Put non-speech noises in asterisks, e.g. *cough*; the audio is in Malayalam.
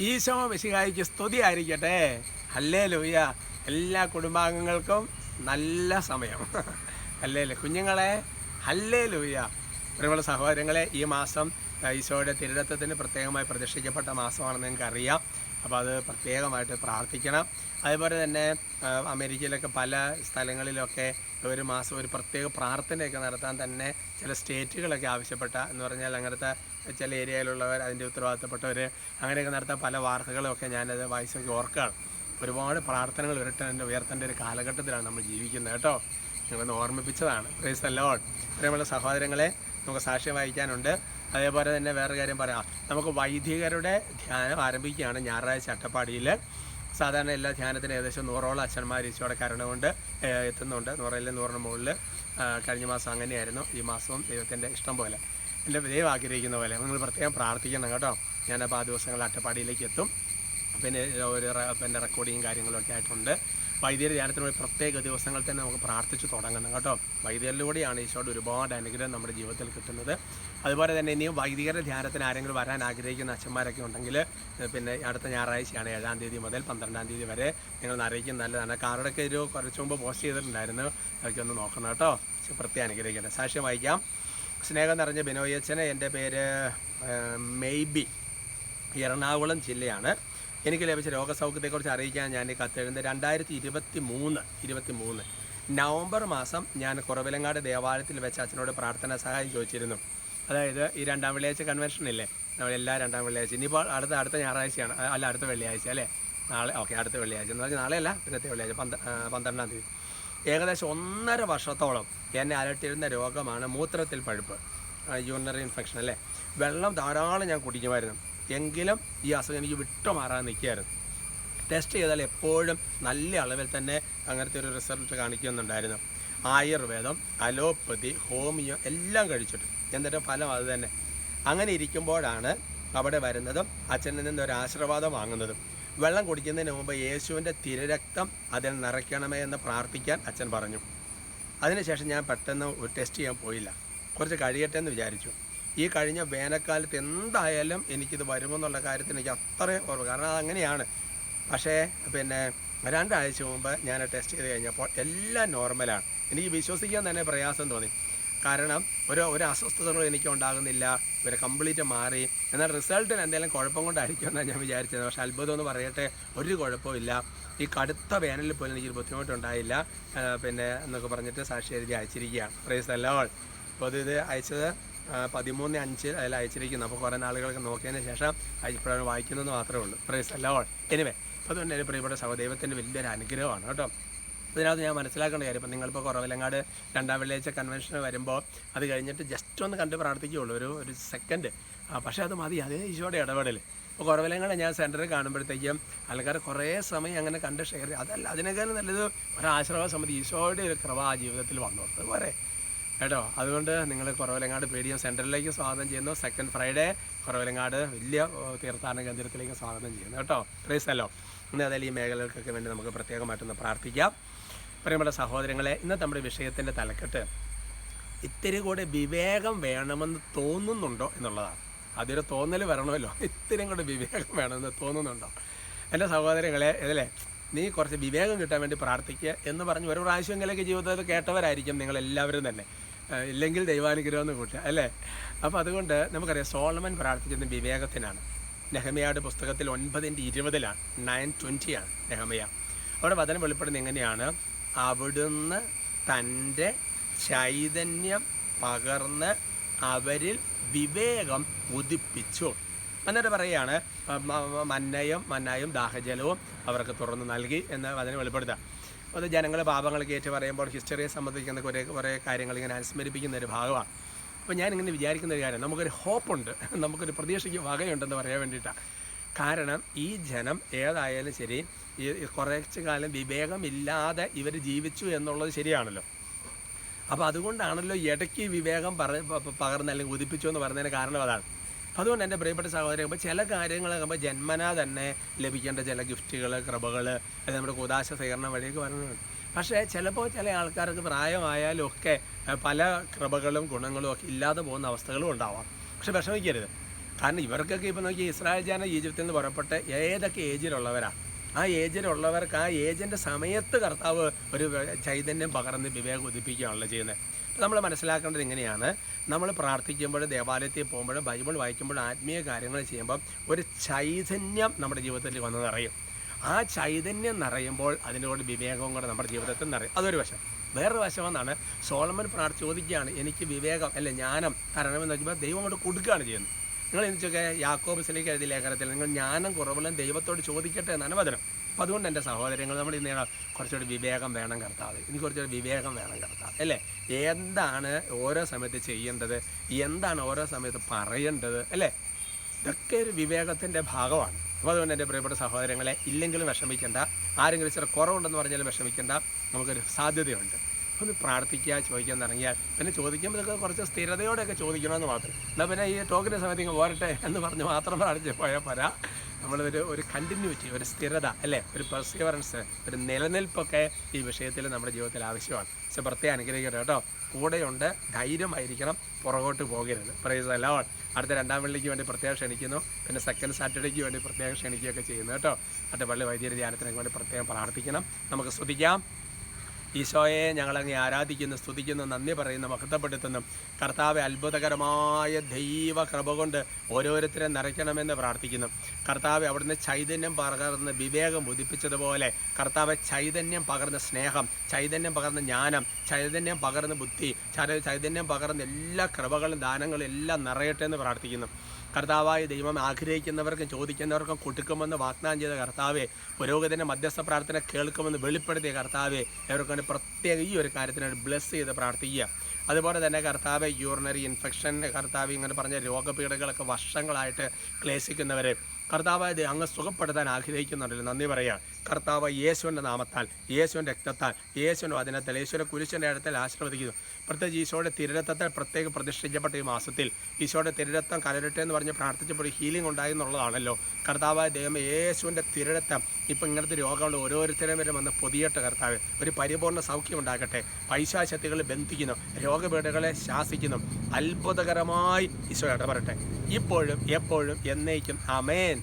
ഈശോ മിശിഹായിക്ക് സ്തുതി ആയിരിക്കട്ടെ അല്ലേ ലൂയ എല്ലാ കുടുംബാംഗങ്ങൾക്കും നല്ല സമയം. *laughs* അല്ലേ കുഞ്ഞുങ്ങളെ അല്ലേ ലൂയ പ്രിയമുള്ള സഹോദരങ്ങളെ ഈ മാസം ഈശോയുടെ തിരുരത്വത്തിന് പ്രത്യേകമായി പ്രതിഷ്ഠിക്കപ്പെട്ട മാസമാണെന്ന് നിങ്ങൾക്ക് അറിയാം. അപ്പോൾ അത് പ്രത്യേകമായിട്ട് പ്രാർത്ഥിക്കണം. അതുപോലെ തന്നെ അമേരിക്കയിലൊക്കെ പല സ്ഥലങ്ങളിലൊക്കെ ഒരു മാസം ഒരു പ്രത്യേക പ്രാർത്ഥനയൊക്കെ നടത്താൻ തന്നെ ചില സ്റ്റേറ്റുകളൊക്കെ ആവശ്യപ്പെട്ട എന്ന് പറഞ്ഞാൽ അങ്ങനത്തെ ചില ഏരിയയിലുള്ളവർ അതിന്റെ ഉത്തരവാദിത്തപ്പെട്ടവർ അങ്ങനെയൊക്കെ നടത്താൻ പല വാർത്തകളൊക്കെ ഞാനത് വായിച്ചൊക്കെ ഓർക്കുകയാണ്. ഒരുപാട് പ്രാർത്ഥനകൾ ഉയർത്തേണ്ട ഉയർത്തേണ്ട ഒരു കാലഘട്ടത്തിലാണ് നമ്മൾ ജീവിക്കുന്നത് കേട്ടോ. നിങ്ങളൊന്ന് ഓർമ്മിപ്പിച്ചതാണ്. പ്രൈസ് അല്ലോട്ട് പ്രിയമുള്ള സഹോദരങ്ങളെ നമുക്ക് സാക്ഷ്യം വായിക്കാനുണ്ട് അതേപോലെ തന്നെ വേറെ കാര്യം പറയാം. നമുക്ക് വൈദികരുടെ ധ്യാനം ആരംഭിക്കുകയാണ് ഞായറാഴ്ച അട്ടപ്പാടിയിൽ സാധാരണ എല്ലാ ധ്യാനത്തിനും ഏകദേശം നൂറോളം അച്ഛന്മാർ ഈശോയുടെ കരുണ കൊണ്ട് എത്തുന്നുണ്ട്. നൂറിൽ നൂറിന് മുകളിൽ കഴിഞ്ഞ മാസം അങ്ങനെയായിരുന്നു. ഈ മാസവും ദൈവത്തിന്റെ ഇഷ്ടം പോലെ. എന്റെ ദൈവം ആഗ്രഹിക്കുന്ന പോലെ. നിങ്ങൾ പ്രത്യേകം പ്രാർത്ഥിക്കണം കേട്ടോ. ഞാനപ്പോൾ ആ ദിവസങ്ങൾ അട്ടപ്പാടിയിലേക്ക് എത്തും. പിന്നെ ഒരു പിന്നെ റെക്കോർഡിങ്ങും കാര്യങ്ങളൊക്കെ ആയിട്ടുണ്ട്. വൈദ്യുതി ധ്യാനത്തിന് വേണ്ടി പ്രത്യേക ദിവസങ്ങൾ തന്നെ നമുക്ക് പ്രാർത്ഥിച്ച് തുടങ്ങണം കേട്ടോ. വൈദ്യരിലൂടെയാണ് ഈശോയുടെ ഒരുപാട് അനുഗ്രഹം നമ്മുടെ ജീവിതത്തിൽ കിട്ടുന്നത്. അതുപോലെ തന്നെ ഇനിയും വൈദികരുടെ ധ്യാനത്തിന് ആരെങ്കിലും വരാൻ ആഗ്രഹിക്കുന്ന അച്ഛന്മാരൊക്കെ ഉണ്ടെങ്കിൽ പിന്നെ അടുത്ത ഞായറാഴ്ചയാണ് ഏഴാം തീയതി മുതൽ പന്ത്രണ്ടാം തീയതി വരെ നിങ്ങൾ അറിയിക്കും നല്ലതാണ്. കാർഡൊക്കെ ഒരു കുറച്ച് മുമ്പ് പോസ്റ്റ് ചെയ്തിട്ടുണ്ടായിരുന്നു. അതൊക്കെ ഒന്ന് നോക്കണം കേട്ടോ. പ്രത്യേക അനുഗ്രഹിക്കട്ടെ. സാക്ഷ്യം വായിക്കാം. സ്നേഹം നിറഞ്ഞ ബിനോയച്ചന് എന്റെ പേര് മെയ്ബി എറണാകുളം ജില്ലയാണ്. എനിക്ക് ലഭിച്ച രോഗസൗഖ്യത്തെക്കുറിച്ച് അറിയിക്കാൻ ഞാൻ കത്തെഴുതുന്നത്. രണ്ടായിരത്തി ഇരുപത്തി മൂന്ന് ഇരുപത്തി മൂന്ന് നവംബർ മാസം ഞാൻ കുറവിലങ്ങാട് ദേവാലയത്തിൽ വെച്ച് അച്ഛനോട് പ്രാർത്ഥനാ സഹായം ചോദിച്ചിരുന്നു. അതായത് ഈ രണ്ടാം വെള്ളിയാഴ്ച കൺവെൻഷൻ ഇല്ലേ? നമ്മൾ എല്ലാ രണ്ടാം വെള്ളിയാഴ്ച ഇനിയിപ്പോൾ അടുത്ത അടുത്ത ഞായറാഴ്ചയാണ്. അല്ല അടുത്ത വെള്ളിയാഴ്ച അല്ലേ? നാളെ ഓക്കെ അടുത്ത വെള്ളിയാഴ്ച. എന്ന് പറഞ്ഞാൽ നാളെയല്ല പിന്നത്തെ വെള്ളിയാഴ്ച പന്ത്ര പന്ത്രണ്ടാം തീയതി. ഏകദേശം ഒന്നര വർഷത്തോളം എന്നെ അലട്ടിയിരുന്ന രോഗമാണ് മൂത്രത്തിൽ പഴുപ്പ് യൂറിനറി ഇൻഫെക്ഷൻ അല്ലേ? വെള്ളം ധാരാളം ഞാൻ കുടിക്കുമായിരുന്നു. എങ്കിലും ഈ അസുഖം എനിക്ക് വിട്ടുമാറാൻ നിൽക്കുകയായിരുന്നു. ടെസ്റ്റ് ചെയ്താൽ എപ്പോഴും നല്ല അളവിൽ തന്നെ അങ്ങനത്തെ ഒരു റിസൾട്ട് കാണിക്കുന്നുണ്ടായിരുന്നു ആയുർവേദം അലോപ്പതി ഹോമിയോ എല്ലാം കഴിച്ചിട്ട്. എന്നിട്ട് ഫലം അത് തന്നെ. അങ്ങനെ ഇരിക്കുമ്പോഴാണ് അവിടെ വരുന്നതും അച്ഛനിൽ നിന്ന് ഒരു ആശീർവാദം വാങ്ങുന്നതും. വെള്ളം കുടിക്കുന്നതിന് മുമ്പ് യേശുവിന്റെ തിരരക്തം അതിൽ നിറയ്ക്കണമേ എന്ന് പ്രാർത്ഥിക്കാൻ അച്ഛൻ പറഞ്ഞു. അതിനുശേഷം ഞാൻ പെട്ടെന്ന് ഒരു ടെസ്റ്റ് ചെയ്യാൻ പോയില്ല. കുറച്ച് കഴിയട്ടെ എന്ന് വിചാരിച്ചു. ഈ കഴിഞ്ഞ വേനൽക്കാലത്ത് എന്തായാലും എനിക്കിത് വരുമെന്നുള്ള കാര്യത്തിൽ എനിക്ക് അത്രയും ഓർമ്മ കാരണം അതങ്ങനെയാണ്. പക്ഷേ പിന്നെ രണ്ടാഴ്ച മുമ്പ് ഞാൻ ടെസ്റ്റ് ചെയ്ത് കഴിഞ്ഞപ്പോൾ എല്ലാം നോർമലാണ് എനിക്ക് വിശ്വസിക്കാൻ തന്നെ പ്രയാസം തോന്നി. കാരണം ഒരു ഒരു അസ്വസ്ഥതകളും എനിക്ക് ഉണ്ടാകുന്നില്ല. ഇവരെ കംപ്ലീറ്റ് മാറി. എന്നാൽ റിസൾട്ടിന് എന്തെങ്കിലും കുഴപ്പം കൊണ്ടായിരിക്കുമെന്നാണ് ഞാൻ വിചാരിച്ചത്. പക്ഷേ അത്ഭുതം എന്ന് പറയട്ടെ ഒരു കുഴപ്പമില്ല ഈ കടുത്ത വേനലിൽ പോലും എനിക്കൊരു ബുദ്ധിമുട്ടുണ്ടായില്ല. പിന്നെ എന്നൊക്കെ പറഞ്ഞിട്ട് സാക്ഷി എഴുതി അയച്ചിരിക്കുകയാണ്. പ്രൈസ് അല്ലോൾ അപ്പോൾ ഇത് അയച്ചത് പതിമൂന്ന് അഞ്ച് അതിൽ അയച്ചിരിക്കുന്നു. അപ്പോൾ കുറേ നാളുകൾക്ക് നോക്കിയതിന് ശേഷം ഇപ്പോഴാണ് വായിക്കുന്നതെന്ന് മാത്രമേ ഉള്ളൂ. പ്രൈസ് അല്ലോൾ എനിവേ അതുകൊണ്ട് എന്റെ പ്രിയപ്പെട്ട സഹദൈവത്തിന്റെ വലിയൊരു അനുഗ്രഹമാണ് കേട്ടോ. ഇതിനകത്ത് ഞാൻ മനസ്സിലാക്കേണ്ട കാര്യം ഇപ്പം നിങ്ങളിപ്പോൾ കുറവിലങ്ങാട് രണ്ടാം വെള്ളിയാഴ്ച കൺവെൻഷന് വരുമ്പോൾ അത് കഴിഞ്ഞിട്ട് ജസ്റ്റ് ഒന്ന് കണ്ട് പ്രാർത്ഥിക്കുകയുള്ളൂ. ഒരു ഒരു സെക്കൻഡ് പക്ഷേ അത് മതി. അതേ ഈശോയുടെ ഇടപെടൽ ഇപ്പോൾ കുറവിലങ്ങാട് ഞാൻ സെന്ററിൽ കാണുമ്പോഴത്തേക്കും ആൾക്കാർ കുറേ സമയം അങ്ങനെ കണ്ട് ഷെയർ അതല്ല അതിനേക്കാൾ നല്ലത് ഒരാശ്രവ സമിതി ഈശോയുടെ ഒരു കൃപ ആ ജീവിതത്തിൽ വന്നു. അതുപോലെ. കേട്ടോ അതുകൊണ്ട് നിങ്ങൾ കുറവലങ്ങാട് പേടിയും? സെന്ററിലേക്ക് സ്വാഗതം ചെയ്യുന്നു. സെക്കൻഡ് ഫ്രൈഡേ കുറവലങ്ങാട് വലിയ തീർത്ഥാടന കേന്ദ്രത്തിലേക്ക് സ്വാഗതം ചെയ്യുന്നു കേട്ടോ. പ്രീസല്ലോ ഇന്ന് ഏതായാലും ഈ മേഖലകൾക്കൊക്കെ വേണ്ടി നമുക്ക് പ്രത്യേകമായിട്ടൊന്ന് പ്രാർത്ഥിക്കാം. പ്രിയപ്പെട്ട സഹോദരങ്ങളെ ഇന്ന് നമ്മുടെ വിഷയത്തിന്റെ തലക്കെട്ട് ഇത്തിരി കൂടെ വിവേകം വേണമെന്ന് തോന്നുന്നുണ്ടോ എന്നുള്ളതാണ്. അതൊരു തോന്നൽ വരണമല്ലോ. ഇത്തിരി കൂടെ വിവേകം വേണമെന്ന് തോന്നുന്നുണ്ടോ? എന്റെ സഹോദരങ്ങളെ ഇതിലെ നീ കുറച്ച് വിവേകം കിട്ടാൻ വേണ്ടി പ്രാർത്ഥിക്കുക എന്ന് പറഞ്ഞ് ഒരു പ്രാവശ്യമെങ്കിലൊക്കെ ജീവിതത്തിൽ കേട്ടവരായിരിക്കും നിങ്ങളെല്ലാവരും തന്നെ. ഇല്ലെങ്കിൽ ദൈവാനുഗ്രഹം എന്ന് കൂട്ടുക അല്ലേ? അപ്പോൾ അതുകൊണ്ട് നമുക്കറിയാം സോളമൻ പ്രാർത്ഥിക്കുന്നത് വിവേകത്തിനാണ്. നെഹമയുടെ പുസ്തകത്തിൽ ഒൻപതിന്റെ ഇരുപതിലാണ് നയൻ ട്വന്റിയാണ് നെഹമയ. അവിടെ വചനം വെളിപ്പെടുന്നത് എങ്ങനെയാണ്? അവിടുന്ന് തന്റെ ചൈതന്യം പകർന്ന് അവരിൽ വിവേകം ഉദിപ്പിച്ചു. എന്നിട്ട് പറയുകയാണ് മന്നയും മന്നായും ദാഹജലവും അവർക്ക് തുറന്നു നൽകി എന്ന് അതിനെ വെളിപ്പെടുത്തുക അത് ജനങ്ങൾ പാപങ്ങളൊക്കെ ഏറ്റു പറയുമ്പോൾ ഹിസ്റ്ററിയെ സംബന്ധിക്കുന്ന കുറേ കുറേ കാര്യങ്ങൾ ഇങ്ങനെ അനുസ്മരിപ്പിക്കുന്ന ഒരു ഭാഗമാണ്. അപ്പോൾ ഞാൻ ഇങ്ങനെ വിചാരിക്കുന്ന ഒരു കാര്യം നമുക്കൊരു ഹോപ്പുണ്ട് നമുക്കൊരു പ്രതീക്ഷയ്ക്ക് വകയുണ്ടെന്ന് പറയാൻ വേണ്ടിയിട്ടാണ് കാരണം ഈ ജനം ഏതായാലും ശരി ഈ കുറച്ച് കാലം വിവേകമില്ലാതെ ഇവർ ജീവിച്ചു എന്നുള്ളത് ശരിയാണല്ലോ. അപ്പോൾ അതുകൊണ്ടാണല്ലോ ഇടയ്ക്ക് വിവേകം പറ പകർന്ന് അല്ലെങ്കിൽ ഉദിപ്പിച്ചു എന്ന് പറഞ്ഞതിന് കാരണം അതാണ്. അതുകൊണ്ട് എന്റെ പ്രിയപ്പെട്ട സഹോദരി ആകുമ്പോൾ ചില കാര്യങ്ങളാകുമ്പോൾ ജന്മനാ തന്നെ ലഭിക്കേണ്ട ചില ഗിഫ്റ്റുകൾ കൃപകൾ അത് നമ്മുടെ കുദാശ സ്വീകരണം വഴിയൊക്കെ വരുന്നുണ്ട് പക്ഷേ ചിലപ്പോൾ ചില ആൾക്കാർക്ക് പ്രായമായാലും ഒക്കെ പല കൃപകളും ഗുണങ്ങളും ഒക്കെ ഇല്ലാതെ പോകുന്ന അവസ്ഥകളും ഉണ്ടാവാം. പക്ഷെ വിഷമിക്കരുത്. കാരണം ഇവർക്കൊക്കെ ഇപ്പോൾ നോക്കി ഇസ്രായേൽ ജന ഈജിപ്തിൽ നിന്ന് പുറപ്പെട്ട് ഏതൊക്കെ ഏജിലുള്ളവരാണ് ആ ഏജിലുള്ളവർക്ക് ആ ഏജിന്റെ സമയത്ത് കർത്താവ് ഒരു ചൈതന്യം പകർന്ന് വിവേകം ഉദിപ്പിക്കുകയാണല്ലോ ചെയ്യുന്നത്. നമ്മൾ മനസ്സിലാക്കേണ്ടത് ഇങ്ങനെയാണ്. നമ്മൾ പ്രാർത്ഥിക്കുമ്പോൾ ദേവാലയത്തിൽ പോകുമ്പോൾ ബൈബിൾ വായിക്കുമ്പോൾ ആത്മീയ കാര്യങ്ങൾ ചെയ്യുമ്പോൾ ഒരു ചൈതന്യം നമ്മുടെ ജീവിതത്തിൽ വന്ന് നിറയും. ആ ചൈതന്യം നിറയുമ്പോൾ അതിനോട് വിവേകവും കൂടെ നമ്മുടെ ജീവിതത്തിൽ നിറയും. അതൊരു വശം. വേറൊരു വശമെന്നാണ് സോളമൻ പ്രാർത്ഥി ചോദിക്കുകയാണ് എനിക്ക് വിവേകം അല്ലെ ജ്ഞാനം തരണമെന്ന്? വെച്ചപ്പോൾ ദൈവം കൊണ്ട് കൊടുക്കുകയാണ് ചെയ്യുന്നത്. നിങ്ങൾ എനിക്കൊക്കെ യാക്കോബ് സിലേക്ക് എഴുതിയ ലേഖനത്തിൽ നിങ്ങൾ ജ്ഞാനം കുറവുള്ള ദൈവത്തോട് ചോദിക്കട്ടെ എന്നാണ് വചനം. അപ്പം അതുകൊണ്ട് എന്റെ സഹോദരങ്ങൾ നമ്മൾ ഇന്ന് കുറച്ചുകൂടി വിവേകം വേണം കർത്താവ്. ഇനി കുറച്ചുകൂടി വിവേകം വേണം കർത്താവ്. അല്ലേ? എന്താണ് ഓരോ സമയത്ത് ചെയ്യേണ്ടത്? എന്താണ് ഓരോ സമയത്ത് പറയേണ്ടത്? അല്ലേ? ഇതൊക്കെ ഒരു വിവേകത്തിന്റെ ഭാഗമാണ്. അപ്പോൾ അതുകൊണ്ട് എന്റെ പ്രിയപ്പെട്ട സഹോദരങ്ങളെ ഇല്ലെങ്കിലും വിഷമിക്കേണ്ട. ആരെങ്കിലും ഇച്ചിരി കുറവുണ്ടെന്ന് പറഞ്ഞാലും വിഷമിക്കേണ്ട. നമുക്കൊരു സാധ്യതയുണ്ട്. ഒന്ന് പ്രാർത്ഥിക്കുക ചോദിക്കാൻ തുടങ്ങിയാൽ പിന്നെ ചോദിക്കുമ്പോൾ ഇതൊക്കെ കുറച്ച് സ്ഥിരതയോടെയൊക്കെ ചോദിക്കണമെന്ന് മാത്രം. എന്നാൽ പിന്നെ ഈ ടോക്കിന്റെ സമയത്ത് ഇങ്ങ് പോരട്ടെ എന്ന് പറഞ്ഞ് മാത്രം പ്രാർത്ഥിച്ച് പോയാൽ പോരാ. നമ്മൾ ഒരു ഒരു കണ്ടിന്യൂറ്റി ഒരു സ്ഥിരത അല്ലേ? ഒരു പെർസിവറൻസ് ഒരു നിലനിൽപ്പൊക്കെ ഈ വിഷയത്തിൽ നമ്മുടെ ജീവിതത്തിൽ ആവശ്യമാണ്. പക്ഷെ പ്രത്യേകം അനുഗ്രഹിക്കട്ടെ കേട്ടോ. കൂടെയുണ്ട് ധൈര്യമായിരിക്കണം പുറകോട്ട് പോകരുത്. പ്രൈസ് അല്ലോ അടുത്ത രണ്ടാം വെള്ളിക്ക് വേണ്ടി പ്രത്യേകം ക്ഷണിക്കുന്നു. പിന്നെ സെക്കൻഡ് സാറ്റർഡേക്ക് വേണ്ടി പ്രത്യേകം ക്ഷണിക്കുകയൊക്കെ ചെയ്യുന്നു കേട്ടോ. അടുത്ത പള്ളി വൈദ്യുതി ധ്യാനത്തിനൊക്കെ വേണ്ടി പ്രത്യേകം പ്രാർത്ഥിക്കണം. നമുക്ക് സ്തുതിക്കാം. ഈശോയെ ഞങ്ങളങ്ങ് ആരാധിക്കുന്നു സ്തുതിക്കുന്നു നന്ദി പറയുന്നു മഹത്വപ്പെടുത്തുന്നു. കർത്താവ് അത്ഭുതകരമായ ദൈവ കൃപ കൊണ്ട് ഓരോരുത്തരെ നിറയ്ക്കണമെന്ന് പ്രാർത്ഥിക്കുന്നു. കർത്താവ് അവിടുന്ന് ചൈതന്യം പകർന്ന് വിവേകം ഉദിപ്പിച്ചതുപോലെ കർത്താവ് ചൈതന്യം പകർന്ന സ്നേഹം ചൈതന്യം പകർന്ന ജ്ഞാനം ചൈതന്യം പകർന്ന ബുദ്ധി ചൈതന്യം പകർന്ന എല്ലാ കൃപകളും ദാനങ്ങളും എല്ലാം നിറയട്ടെ എന്ന് പ്രാർത്ഥിക്കുന്നു. കർത്താവായ ദൈവം ആഗ്രഹിക്കുന്നവർക്കും ചോദിക്കുന്നവർക്കും കൊടുക്കുമെന്ന് വാഗ്ദാനം ചെയ്ത കർത്താവെ പുരോഗതിന്റെ മധ്യസ്ഥ പ്രാർത്ഥന കേൾക്കുമെന്ന് വെളിപ്പെടുത്തിയ കർത്താവെ അവർക്ക് വേണ്ടി പ്രത്യേക ഈ ഒരു കാര്യത്തിനായിട്ട് ബ്ലെസ് ചെയ്ത് പ്രാർത്ഥിക്കുക. അതുപോലെ തന്നെ കർത്താവ് യൂറിനറി ഇൻഫെക്ഷൻ കർത്താവ് ഇങ്ങനെ പറഞ്ഞ രോഗപീഠകളൊക്കെ വർഷങ്ങളായിട്ട് ക്ലേശിക്കുന്നവരെ കർത്താവായ ദൈവം അങ്ങ് സുഖപ്പെടുത്താൻ ആഗ്രഹിക്കുന്നുണ്ടല്ലോ. നന്ദി പറയാം കർത്താവ് യേശുവിന്റെ നാമത്താൽ യേശുവിന്റെ രക്തത്താൽ യേശുവിന്റെ വചനത്താൽ യേശുവിന്റെ കുരിശിന്റെ ഇടത്തിൽ ആശീർവദിക്കുന്നു. പ്രത്യേകിച്ച് ഈശോയുടെ തിരുരത്വത്താൽ പ്രത്യേകം പ്രതിഷ്ഠിക്കപ്പെട്ട ഈ മാസത്തിൽ ഈശോയുടെ തിരുരത്വം കലരട്ടെ എന്ന് പറഞ്ഞ് പ്രാർത്ഥിച്ചപ്പോൾ ഹീലിംഗ് ഉണ്ടായി എന്നുള്ളതാണല്ലോ. കർത്താവായ ദൈവം യേശുവിന്റെ തിരുരത്വം ഇപ്പം ഇങ്ങനത്തെ രോഗങ്ങൾ ഓരോരുത്തരും വരെ വന്ന് പൊതിയട്ടെ കർത്താവ്. ഒരു പരിപൂർണ സൗഖ്യം ഉണ്ടാക്കട്ടെ പൈശാശക്തികൾ ബന്ധിക്കുന്നു. രോഗപീഠകളെ ശാസിക്കുന്നു. അത്ഭുതകരമായി ഈശോ ഇടപെടട്ടെ. ഇപ്പോഴും എപ്പോഴും എന്നേക്കും. അമേൻ